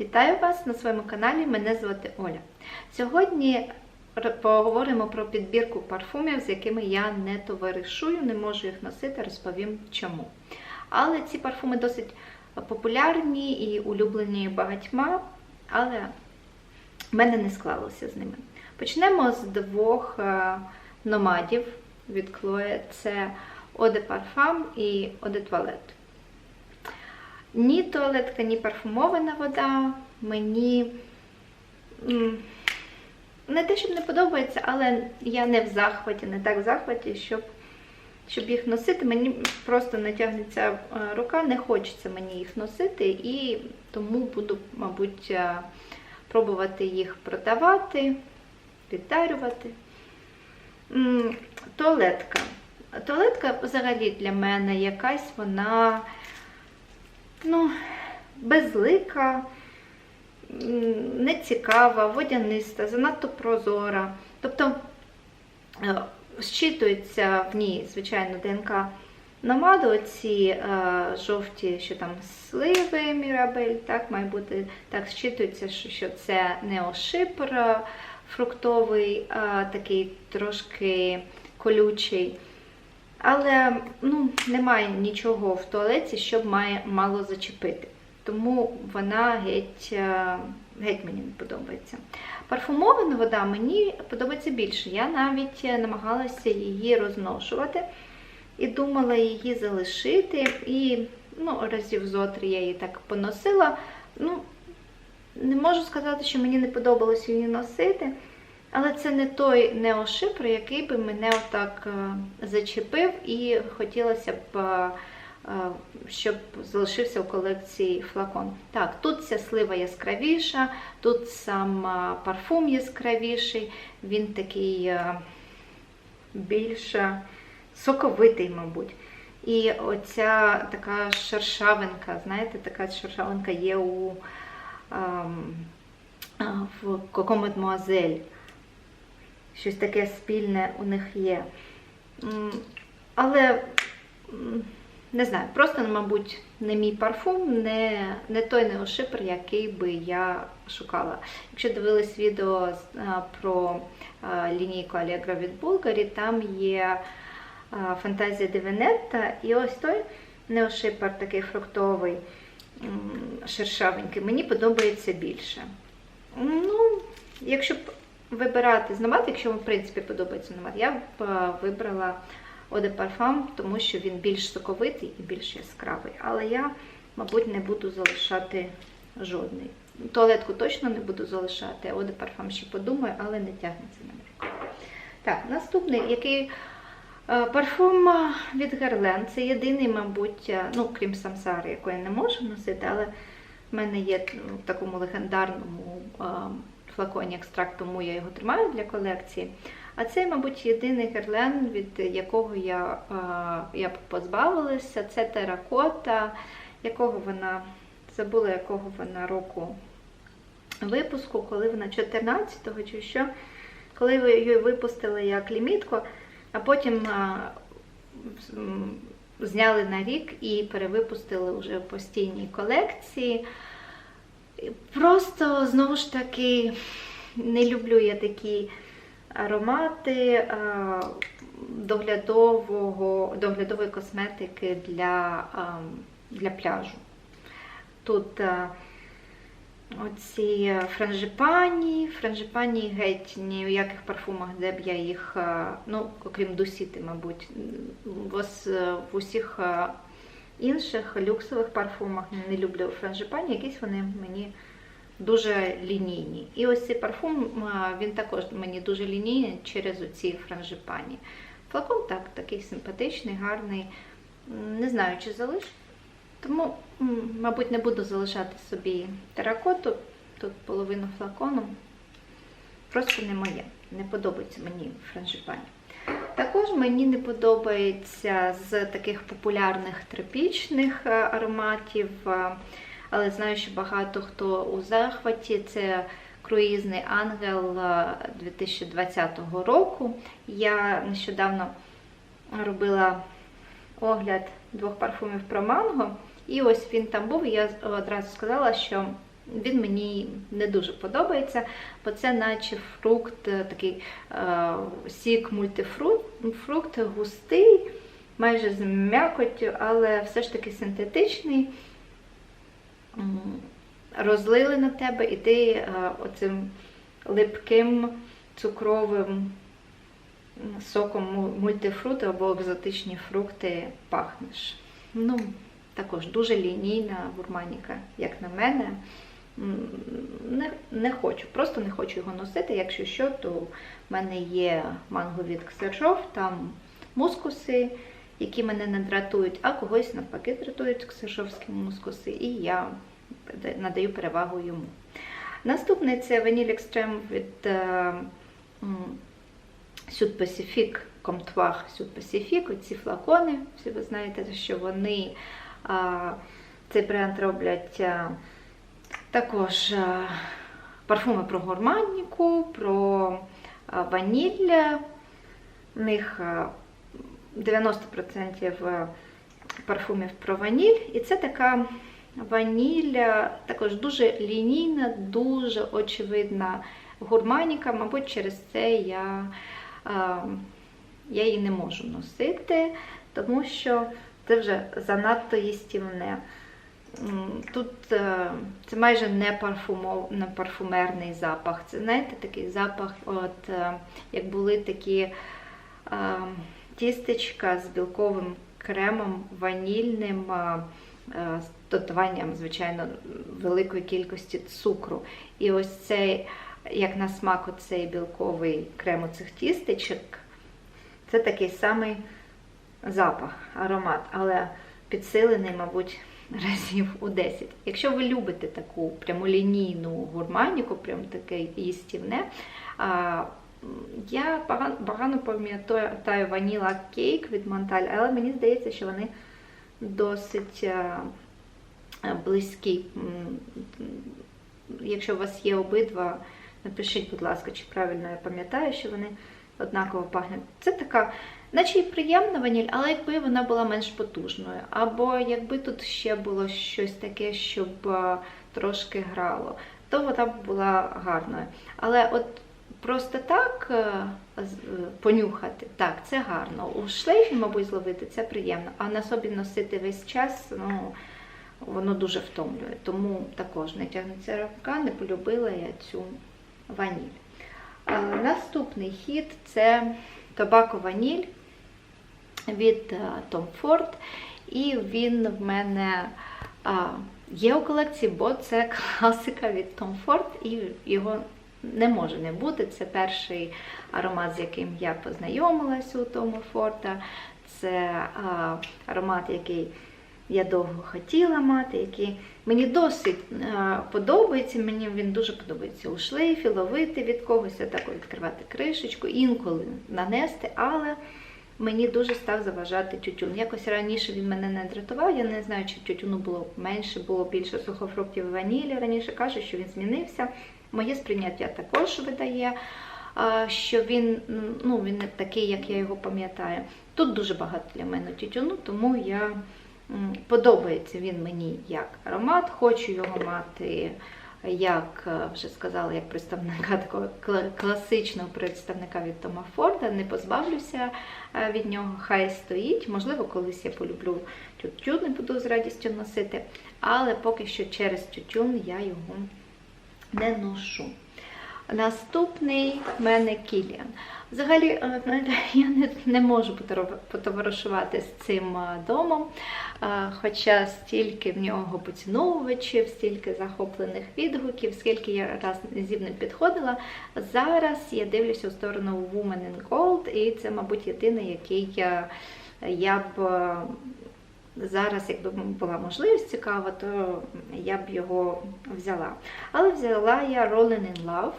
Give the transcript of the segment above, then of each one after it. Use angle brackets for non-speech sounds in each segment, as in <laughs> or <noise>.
Вітаю вас на своєму каналі. Мене звати Оля. Сьогодні поговоримо про підбірку парфумів, з якими я не товаришую, не можу їх носити, розповім чому. Але ці парфуми досить популярні і улюблені багатьма, але в мене не склалося з ними. Почнемо з двох е, номадів від Chloe. Це Eau de Parfum і Eau de Toilette. Ні туалетка, ні парфумована вода мені не те, щоб не подобається, але я не в захваті, не так в захваті, щоб, щоб їх носити. Мені просто не тягнеться е, рука, не хочеться мені їх носити, і тому буду, мабуть, е, пробувати їх продавати, віддарювати. Туалетка. Туалетка взагалі для мене якась вона ну, безлика, нецікава, водяниста, занадто прозора. Тобто е, зчитується в ній, звичайно, ДНК намаду, оці е, жовті, що там сливи Мірабель, так, має бути, так, зчитується, що, що це неошипр е, фруктовий, е, такий трошки колючий. Але ну, немає нічого в туалеті, щоб має мало зачепити. Тому вона геть, е, геть мені не подобається. Парфумована вода мені подобається більше. Я навіть намагалася її розношувати і думала її залишити. І ну, разів зо три я її так поносила. Ну, не можу сказати, що мені не подобалось її носити. Але це не той неошипр, який би мене отак е, зачепив, і хотілося б, е, е, щоб залишився у колекції флакон. Так, тут ця слива яскравіша, тут сам парфум яскравіший, він такий більш соковитий, мабуть. І оця така шершавинка, знаєте, така шершавинка є у ем, в Коко Мадмуазель щось таке спільне у них є. Але не знаю, просто, мабуть, не мій парфум, не, не той неошипр, який би я шукала. Якщо дивились відео про лінійку Allegro від Bulgari, там є фантазія Девенетта, і ось той неошипр такий фруктовий, шершавенький, мені подобається більше. Ну, якщо б вибирати з номад, якщо вам в принципі подобається номад, я б е, вибрала de Parfum, тому що він більш соковитий і більш яскравий. Але я, мабуть, не буду залишати жодний. Туалетку точно не буду залишати, а Eau de ще подумаю, але не тягнеться на мене. Так, наступний, який е, парфум е, від Guerlain. Це єдиний, мабуть, ну, крім Самсари, яку я не можу носити, але в мене є ну, в такому легендарному флаконі екстракт, тому я його тримаю для колекції. А це, мабуть, єдиний герлен, від якого я, е, я позбавилася. Це теракота, якого вона забула, якого вона року випуску, коли вона 14-го чи що, коли ви її випустили як лімітку, а потім е, зняли на рік і перевипустили вже в постійній колекції. Просто знову ж таки не люблю я такі аромати е, доглядового, доглядової косметики для, е, для пляжу. Тут е, оці франжипані, франжипані геть ні в яких парфумах, де б я їх, е, ну, окрім дусіти, мабуть, в, усіх е, інших люксових парфумах не люблю франжипані, якісь вони мені дуже лінійні. І ось цей парфум, він також мені дуже лінійний через оці франжипані. Флакон так, такий симпатичний, гарний. Не знаю, чи залишу. Тому, мабуть, не буду залишати собі теракоту, тут половину флакону. Просто не моє. Не подобається мені франжипані. Також мені не подобається з таких популярних тропічних е, ароматів, е, але знаю, що багато хто у захваті. Це круїзний ангел е, 2020 року. Я нещодавно робила огляд двох парфумів про манго, і ось він там був. І я одразу сказала, що він мені не дуже подобається, бо це наче фрукт, е, такий е, сік мультифрукт, фрукт густий, майже з м'якоттю, але все ж таки синтетичний. Розлили на тебе, і ти е, оцим липким цукровим соком му- мультифруту або екзотичні фрукти пахнеш. Ну, також дуже лінійна гурманіка, як на мене. Не, не хочу, просто не хочу його носити. Якщо що, то в мене є манго від Ксержов, там мускуси, які мене не дратують, а когось навпаки дратують ксержовські мускуси, і я надаю перевагу йому. Наступний це Vanille Extreme від е, Sud Pacific, Comptoir Sud Pacific, оці флакони. Всі ви знаєте, що вони цей бренд роблять а, також парфуми про гурманіку, про а, ваніль. В них 90% парфумів про ваніль. І це така ваніль, також дуже лінійна, дуже очевидна гурманіка. Мабуть, через це я, я її не можу носити, тому що це вже занадто їстівне. Тут е, це майже не, парфумов, не парфумерний запах. Це, знаєте, такий запах, от, е, як були такі е, тістечка з білковим кремом, ванільним, з додаванням, звичайно, великої кількості цукру. І ось цей, як на смак, оцей білковий крем у цих тістечок, це такий самий запах, аромат, але підсилений, мабуть, разів у 10. Якщо ви любите таку прямолінійну гурманіку, прям таке їстівне, я погано, пам'ятаю ваніла кейк від Монталь, але мені здається, що вони досить а, близькі. Якщо у вас є обидва, напишіть, будь ласка, чи правильно я пам'ятаю, що вони однаково пахнуть. Це така, наче й приємна ваніль, але якби вона була менш потужною. Або якби тут ще було щось таке, щоб трошки грало, то вона б була гарною. Але от просто так е, е, понюхати, так, це гарно. У шлейфі, мабуть, зловити це приємно, а на собі носити весь час, ну. Воно дуже втомлює, тому також не тягнеться рука, не полюбила я цю ваніль. Наступний хід це табако ваніль від е, Tom Ford. І він в мене є у колекції, бо це <laughs> класика від Tom Ford, і його не може не бути. Це перший аромат, з яким я познайомилася у Тома Форда. Це аромат, який я довго хотіла мати, який мені досить е, подобається. Мені він дуже подобається у шлейфі, ловити від когось, так відкривати кришечку, інколи нанести, але мені дуже став заважати тютюн. Якось раніше він мене не дратував. Я не знаю, чи тютюну було менше, було більше сухофруктів і ванілі. Раніше кажуть, що він змінився. Моє сприйняття також видає, що він, ну, він не такий, як я його пам'ятаю. Тут дуже багато для мене тютюну, тому я подобається він мені як аромат, хочу його мати. Як е, вже сказала, як представника такого класичного представника від Тома Форда, не позбавлюся е, від нього, хай стоїть. Можливо, колись я полюблю тютюн і буду з радістю носити, але поки що через тютюн я його не ношу. Наступний в мене Кіліан. Взагалі, е, <laughs> я не, не можу потоваришувати з цим е, домом, е, хоча стільки в нього поціновувачів, стільки захоплених відгуків, скільки я раз зі ним підходила. Зараз я дивлюся у сторону Woman in Gold, і це, мабуть, єдиний, який я, я б. Зараз, якби була можливість цікава, то я б його взяла. Але взяла я Rolling in Love.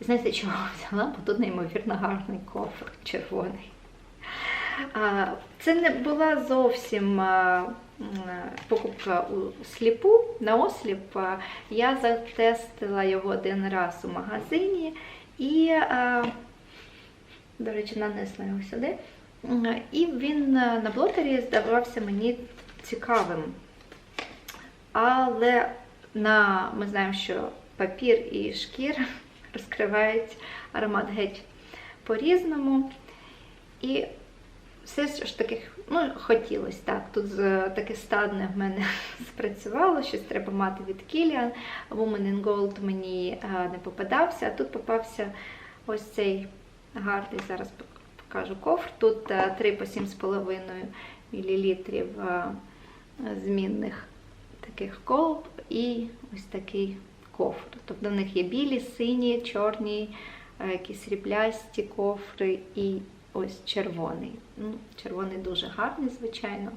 І знаєте, чого взяла? Бо тут неймовірно гарний кофр червоний. Це не була зовсім покупка у сліпу, на осліп. Я затестила його один раз у магазині і, до речі, нанесла його сюди. І він на блотері здавався мені цікавим. Але на, ми знаємо, що папір і шкір розкривають аромат геть по-різному. І все ж таки ну, хотілося так. Тут таке стадне в мене <laughs> спрацювало, щось треба мати від Kilian. Woman in Gold мені е, не попадався, а тут попався ось цей гарний, зараз покажу кофр. Тут е, 3 по 7,5 мл е, змінних таких колб і ось такий кофр. Тобто в них є білі, сині, чорні, е, якісь сріблясті кофри і ось червоний. Ну, червоний дуже гарний, звичайно.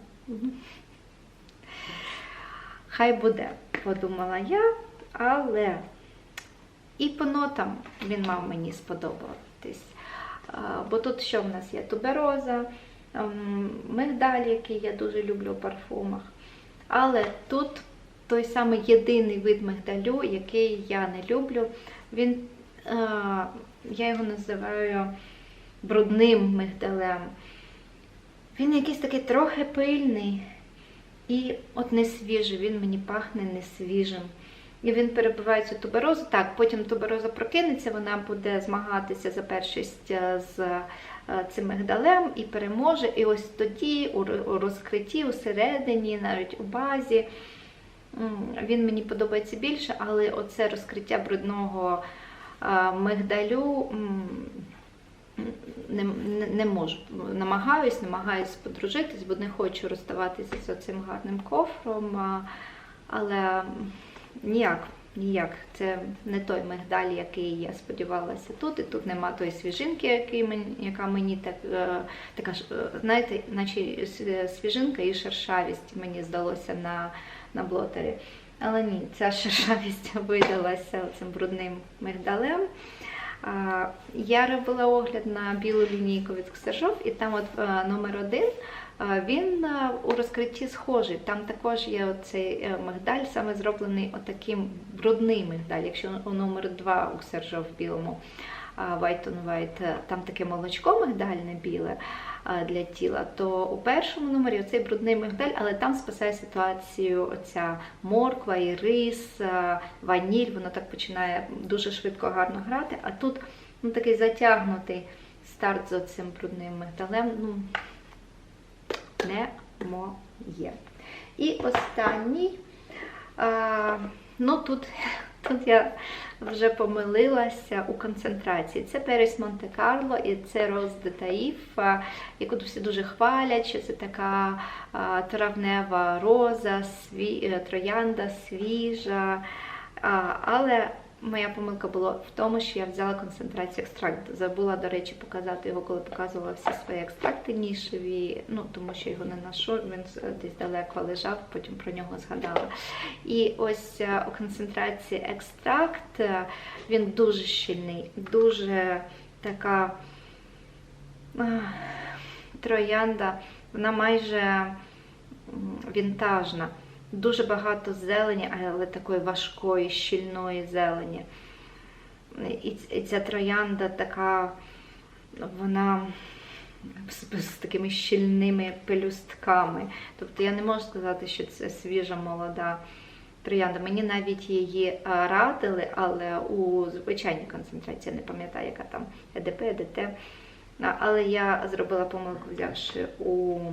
Хай буде, подумала я, але і по нотам він мав мені сподобатись. Бо тут що в нас є? Тубероза, ем, мигдаль, який я дуже люблю у парфумах. Але тут той самий єдиний вид мигдалю, який я не люблю. Він, е, я його називаю брудним мигдалем. Він якийсь такий трохи пильний і от не свіжий, він мені пахне не свіжим. І він перебиває цю туберозу. Так, потім тубероза прокинеться, вона буде змагатися за першість е, з е, цим мигдалем і переможе. І ось тоді, у ро- у розкритті, усередині, навіть у базі, він мені подобається більше, але оце розкриття брудного е, мигдалю. не, не, не можу. Намагаюсь, намагаюсь подружитись, бо не хочу розставатися з цим гарним кофром. Але ніяк, ніяк. Це не той мигдаль, який я сподівалася тут. І тут нема тої свіжинки, яка мені так, е, така, е, знаєте, наче свіжинка і шершавість мені здалося на, на блотері. Але ні, ця <laughs> шершавість видалася цим брудним мигдалем. Я робила огляд на білу лінійку від Ксержов, і там от е, номер один він е, у розкритті схожий. Там також є оцей е, мигдаль, саме зроблений отаким брудний мигдаль. Якщо у номер два у Ксержов в білому White on White, е, там таке молочко мигдальне біле для тіла, то у першому номері оцей брудний мигдаль, але там спасає ситуацію оця морква і рис, ваніль, воно так починає дуже швидко гарно грати. А тут ну, такий затягнутий старт з цим брудним мигдалем. Ну, не моє. І останній. А, ну тут, <laughs> тут я вже помилилася у концентрації. Це перець Монте-Карло і це Роз де Таїф, яку всі дуже хвалять, що це така а, травнева роза, сві, е, троянда свіжа. А, але моя помилка була в тому, що я взяла концентрацію екстракту. Забула, до речі, показати його, коли показувала всі свої екстракти нішеві, ну тому що його не ношу, він десь далеко лежав, потім про нього згадала. І ось е, у концентрації екстракт е, він дуже щільний, дуже така троянда, вона майже вінтажна. Дуже багато зелені, але такої важкої, щільної зелені. І ця троянда така, вона з, з такими щільними пелюстками. Тобто я не можу сказати, що це свіжа молода троянда. Мені навіть її радили, але у звичайній концентрації, я не пам'ятаю, яка там ЕДП, ЕДТ. Але я зробила помилку, взявши у е,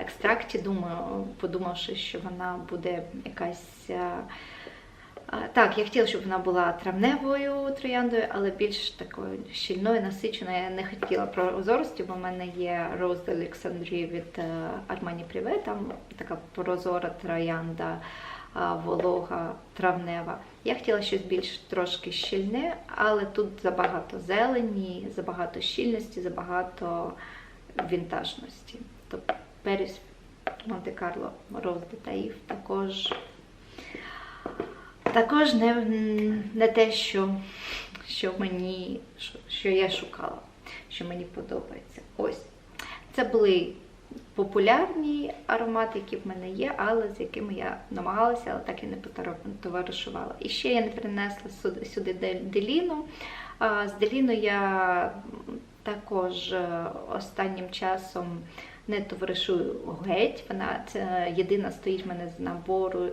екстракті, думаю, подумавши, що вона буде якась. е, Так, я хотіла, щоб вона була травневою трояндою, але більш такою щільною, насиченою. Я не хотіла прозорості, бо в мене є Rose d'Alexandrie від е, Armani Privé, там така прозора троянда, волога, травнева. Я хотіла щось більш трошки щільне, але тут забагато зелені, забагато щільності, забагато вінтажності. Тобто перець Монте-Карло Rose також також не, не те, що, що мені, що, я шукала, що мені подобається. Ось. Це були популярні аромати, які в мене є, але з якими я намагалася, але так і не потоваришувала. І ще я не принесла сюди, сюди Деліну. З Деліну я також е, останнім часом не товаришую геть. Вона це єдина стоїть в мене з набору,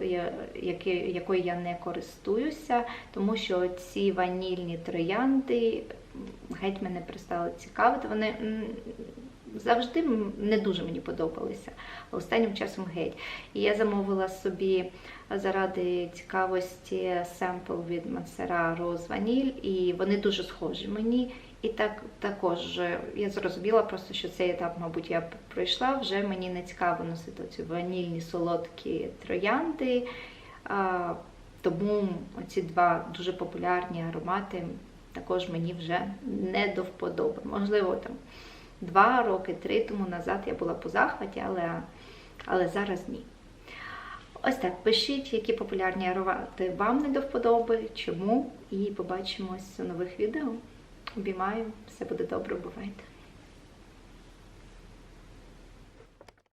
якою я не користуюся, тому що ці ванільні троянди геть мене перестали цікавити. Вони завжди не дуже мені подобалися, а останнім часом геть. І я замовила собі заради цікавості семпл від Мансера Роз Ваніль, і вони дуже схожі мені. І так також я зрозуміла просто, що цей етап, мабуть, я пройшла. Вже мені не цікаво носити ці ванільні солодкі троянди. А, тому ці два дуже популярні аромати також мені вже не до вподоби. Можливо, там два роки, три тому назад я була по захваті, але, але зараз ні. Ось так, пишіть, які популярні аромати вам не до вподоби, чому, і побачимось у нових відео. Обіймаю, все буде добре, бувайте.